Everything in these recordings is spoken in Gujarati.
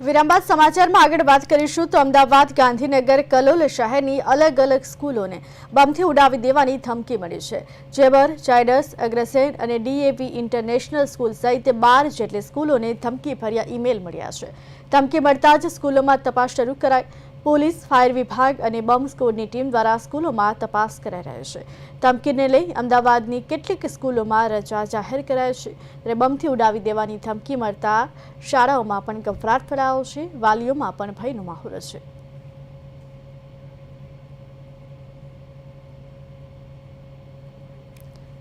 વિરામ બાદ સમાચારમાં આગળ વાત કરીશું તો અમદાવાદ ગાંધીનગર કલોલ શહેરની અલગ અલગ સ્કૂલોને બમથી ઉડાવી દેવાની ધમકી મળી છે. જેબર ચાઇડસ અગ્રસેન અને ડીએવી ઇન્ટરનેશનલ સ્કૂલ સહિત બાર જેટલી સ્કૂલોને ધમકી ભર્યા ઈમેલ મળ્યા છે. ધમકી મળતા જ સ્કૂલોમાં તપાસ શરૂ કરાઈ પોલીસ, ફાયર વિભાગ અને બોમ્બ સ્કોડની ટીમ દ્વારા સ્કૂલોમાં તપાસ કરાઈ રહી છે. ધમકીને લઈ અમદાવાદની કેટલીક સ્કૂલોમાં રજા જાહેર કરાઈ છે. ત્યારે બમથી ઉડાવી દેવાની ધમકી મળતા શાળાઓમાં પણ ગભરાટ ફેલાયો છે. વાલીઓમાં પણ ભયનો માહોલ છે.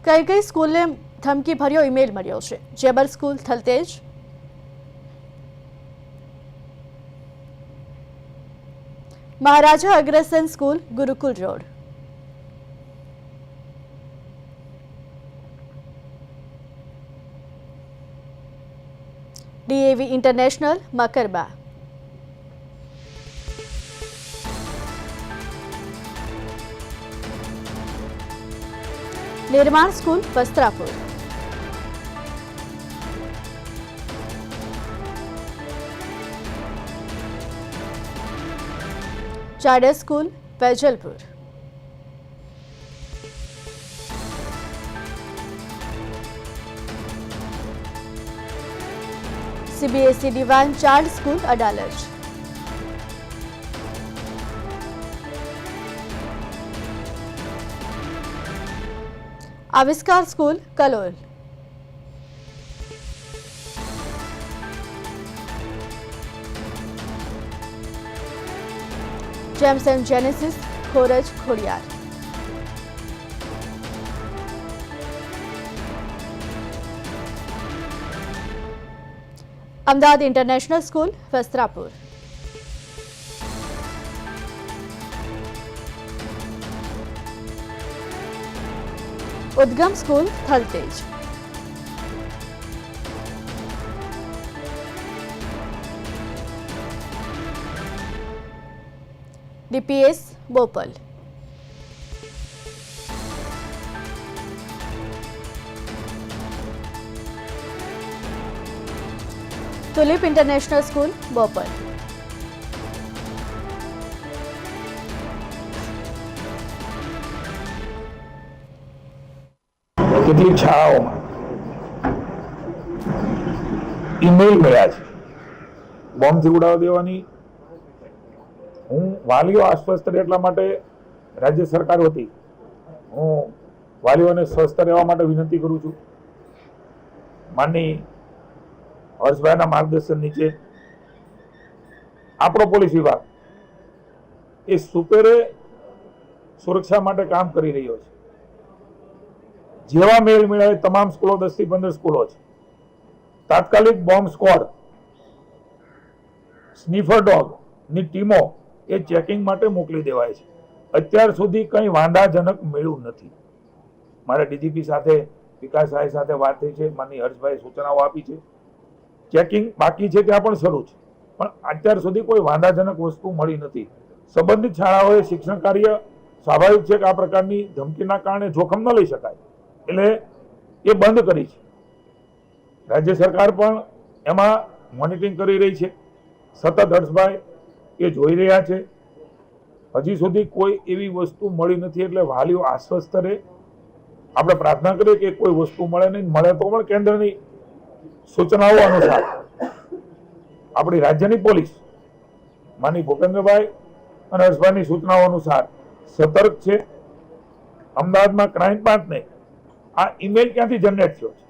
કઈ કઈ સ્કૂલને ધમકી ભર્યો ઈમેલ મળ્યો છે? Zebar school, Thaltej Maharaja Agrasen school Gurukul road. DAV international Makarba. Nirman school Vastrapur. चाइडर school Vejalpur. CBSE divine child school Adalaj Avishkar school Kalol Gems and Genesis Khoraj Khodiyar Ahmedabad international school Vastrapur Udgam school Thaltej DPS Bopal. Tulip international school Bopal. કેટલીક શાળાઓમાં ઈમેલ મળ્યા છે. બોમ્બથી ઉડાવી દેવાની હું વાલીઓ આશ્વસ્ત રહે એટલા માટે રાજ્ય સરકાર વતી હું વાલીઓને સ્વસ્થ રહેવા માટે વિનંતી કરું છું. માનની હર્ષભાઈના માર્ગદર્શન નીચે આપણો પોલીસ વિભાગ એ સુપેરે સુરક્ષા માટે કામ કરી રહ્યો છે. જેવા મેળ મેળવે તમામ સ્કૂલો દસથી પંદર સ્કૂલો છે. તાત્કાલિક બોમ્બ સ્કોડ, સ્નીફર ડોગની ટીમો એ ચેકિંગ માટે મોકલી દેવાય છે. અત્યાર સુધી કંઈ વાંધાજનક મળ્યું નથી. મારે ડીજીપી સાથે વિકાસભાઈ સાથે વાત થઈ છે માની હર્ષભાઈ સૂચનાઓ આપી છે. ચેકિંગ બાકી છે ત્યાં પણ શરૂ છે. પણ અત્યાર સુધી કોઈ વાંધાજનક વસ્તુ મળી નથી. સંબંધિત શાળાઓએ શિક્ષણ કાર્ય સ્વાભાવિક છે કે આ પ્રકારની ધમકીના કારણે જોખમ ન લઈ શકાય. એટલે એ બંધ કરી છે. રાજ્ય સરકાર પણ એમાં મોનિટરિંગ કરી રહી છે. સતત હર્ષભાઈ એ જોઈ રહ્યા છે. હજી સુધી કોઈ એવી વસ્તુ મળી નથી એટલે વાલીઓ આશ્વસ્ત રહે. આપણે પ્રાર્થના કરીએ કે કોઈ વસ્તુ મળે નહીં, મળે તો પણ કેન્દ્રની સૂચનાઓ અનુસાર. આપણી રાજ્યની પોલીસ માની ભૂપેન્દ્રભાઈ અને હર્ષભાઈની સૂચનાઓ અનુસાર સતર્ક છે. અમદાવાદમાં ક્રાઇમ બ્રાન્ચને આ ઈમેલ ક્યાંથી જનરેટ થયો છે?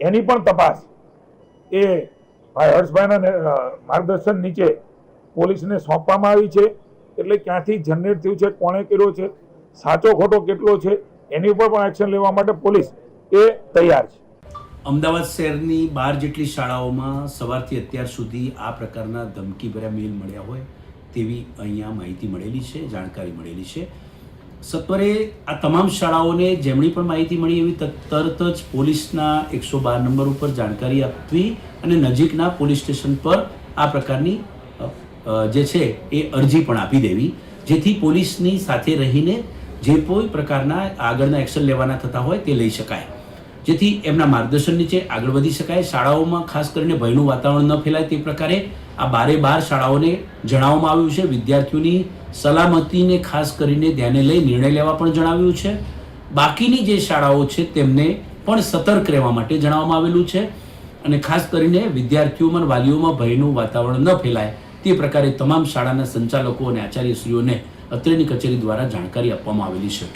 એની પણ તપાસ એ ભાઈ હર્ષભાઈના માર્ગદર્શન નીચે પોલીસને સોંપવામાં આવી છે. એટલે ક્યાંથી જનરેટ થયું છે, કોણે કર્યો છે, સાચો ખોટો કેટલો છે, એની ઉપર પણ એક્શન લેવા માટે પોલીસ એ તૈયાર છે. અમદાવાદ શહેરની બાર જેટલી શાળાઓમાં સવારથી અત્યાર સુધી આ પ્રકારના ધમકીભર્યા મેલ મળ્યા હોય તેવી અહીંયા માહિતી મળેલી છે, જાણકારી મળેલી છે. સત્વરે આ તમામ શાળાઓને જેમની પણ માહિતી મળી એવી તરત જ પોલીસના એકસો બાર નંબર ઉપર જાણકારી આપવી અને નજીકના પોલીસ સ્ટેશન પર આ પ્રકારની જે છે, એ અરજી પણ આપી દેવી. જેથી પોલીસની સાથે રહીને જે કોઈ પ્રકારના આગળના એક્શન લેવાના થતા હોય તે લઈ શકાય. જેથી એમના માર્ગદર્શન નીચે આગળ વધી શકાય. શાળાઓમાં ખાસ કરીને ભયનું વાતાવરણ ન ફેલાય તે પ્રકારે આ બારે બાર શાળાઓને જણાવવામાં આવ્યું છે. વિદ્યાર્થીઓની સલામતીને ખાસ કરીને ધ્યાને લઈ નિર્ણય લેવા પણ જણાવ્યું છે. બાકીની જે શાળાઓ છે તેમને પણ સતર્ક રહેવા માટે જણાવવામાં આવેલું છે. અને ખાસ કરીને વિદ્યાર્થીઓમાં વાલીઓમાં ભયનું વાતાવરણ ન ફેલાય તે પ્રકારે તમામ શાળાના સંચાલકો અને આચાર્યશ્રીઓને અત્રેની કચેરી દ્વારા જાણકારી આપવામાં આવેલી છે.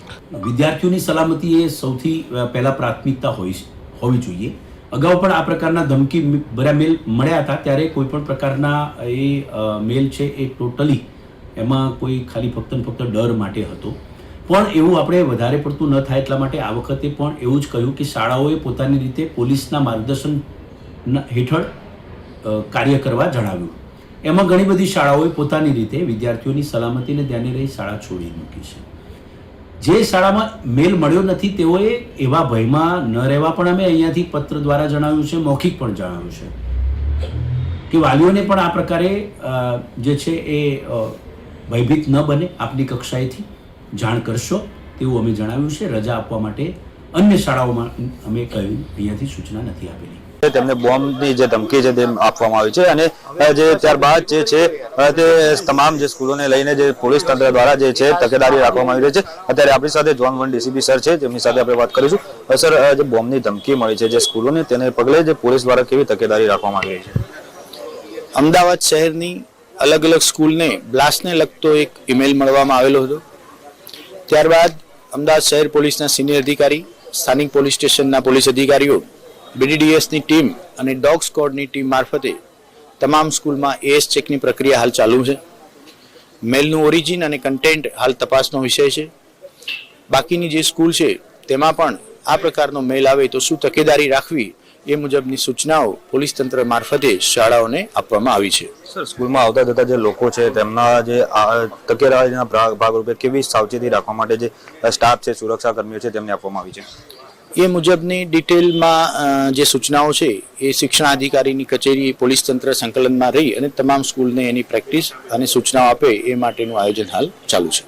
વિદ્યાર્થીઓની સલામતી એ સૌથી પહેલાં પ્રાથમિકતા હોય હોવી જોઈએ. અગાઉ પણ આ પ્રકારના ધમકી ભર્યા મેલ મળ્યા હતા, ત્યારે કોઈ પણ પ્રકારના એ મેલ છે એ ટોટલી એમાં કોઈ ખાલી ફક્ત ફક્ત ડર માટે હતો. પણ એવું આપણે વધારે પડતું ન થાય એટલા માટે આ વખતે પણ એવું જ કહ્યું કે શાળાઓએ પોતાની રીતે પોલીસના માર્ગદર્શન હેઠળ કાર્ય કરવા જણાવ્યું. એમાં ઘણી બધી શાળાઓએ પોતાની રીતે વિદ્યાર્થીઓની સલામતીને ધ્યાને રહી શાળા છોડી મૂકી છે. જે શાળામાં મેલ મળ્યો નથી, તેઓએ એવા ભયમાં ન રહેવા પણ અમે અહીંયાથી પત્ર દ્વારા જણાવ્યું છે, મૌખિક પણ જણાવ્યું છે. કે વાલીઓને પણ આ પ્રકારે જે છે એ ભયભીત ન બને. આપની કક્ષાએથી જાણ કરશો તેવું અમે જણાવ્યું છે. રજા આપવા માટે અન્ય શાળાઓમાં અમે કહ્યું અહીંયાથી સૂચના નથી આપેલી. તેમને બોમ્બની જે ધમકી છે તે આપવામાં આવી છે અને જે ત્યારબાદ જે છે તે તમામ જે સ્કૂલોને લઈને જે પોલીસ તંત્ર દ્વારા જે છે તકેદારી રાખવામાં આવી રહી છે. અત્યારે આપણી સાથે જોન વન ડીસીપી સર છે, તેમની સાથે આપણે વાત કરીશું. સર જે બોમ્બની ધમકી મળી છે જે સ્કૂલોને, તેને પગલે જે પોલીસ દ્વારા કેવી તકેદારી રાખવામાં આવી છે? અમદાવાદ શહેરની અલગ અલગ સ્કૂલને બ્લાસ્ટને લગતો એક ઈમેલ મળવામાં આવેલો હતો. ત્યારબાદ અમદાવાદ શહેર પોલીસના સિનિયર અધિકારી, સ્થાનિક પોલીસ સ્ટેશનના પોલીસ અધિકારીઓ બીડીડીએસની ટીમ અને ડોગ સ્કોડની ટીમ મારફતે તમામ સ્કૂલમાં એએસ ચેકની પ્રક્રિયા હાલ ચાલુ છે. મેલનું ઓરિજિન અને કન્ટેન્ટ હાલ તપાસનો વિષય છે. બાકીની જે સ્કૂલ છે, તેમાં પણ આ પ્રકારનો મેલ આવે તો શું તકેદારી રાખવી એ મુજબની સૂચનાઓ પોલીસ તંત્ર મારફતે શાળાઓને આપવામાં આવી છે. સર, સ્કૂલમાં આવતા જતા જે લોકો છે, તેમના જે તકેદારીના ભાગ- ભાગરૂપે કેવી સાવચેતી રાખવા માટે જે સ્ટાફ છે સુરક્ષા કર્મીઓ છે, તેમને આપવામાં આવી છે? એ મુજબની ડિટેલમાં જે સૂચનાઓ છે, એ શિક્ષણાધિકારીની કચેરી, પોલીસ તંત્ર સંકલનમાં રહી અને તમામ સ્કૂલને એની પ્રેક્ટિસ અને સૂચનાઓ આપે એ માટેનું આયોજન હાલ ચાલુ છે.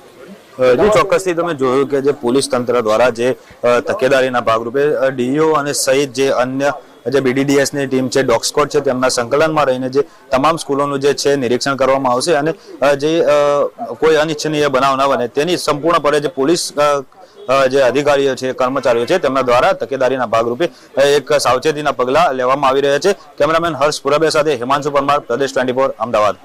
જે ચોક્કસથી તમે જોયું કે જે પોલીસ તંત્ર દ્વારા જે તકેદારીના ભાગરૂપે ડીઓ અને સહિત જે અન્ય, જે બીડીડીએસની ટીમ છે, ડોગ સ્કોડ છે, તેમના સંકલનમાં રહીને જે તમામ સ્કૂલોનું જે છે, નિરીક્ષણ કરવામાં આવશે અને જે કોઈ અનિચ્છનીય બનાવ ન બને, તેની સંપૂર્ણપણે જે પોલીસ જે અધિકારીઓ છે, કર્મચારીઓ છે, તેમના દ્વારા તકેદારીના ભાગરૂપે એક સાવચેતીના પગલા લેવામાં આવી રહ્યા છે. કેમેરામેન હર્ષ પુરાબે સાથે હિમાંશુ પરમાર, પ્રદેશ ટ્વેન્ટી અમદાવાદ.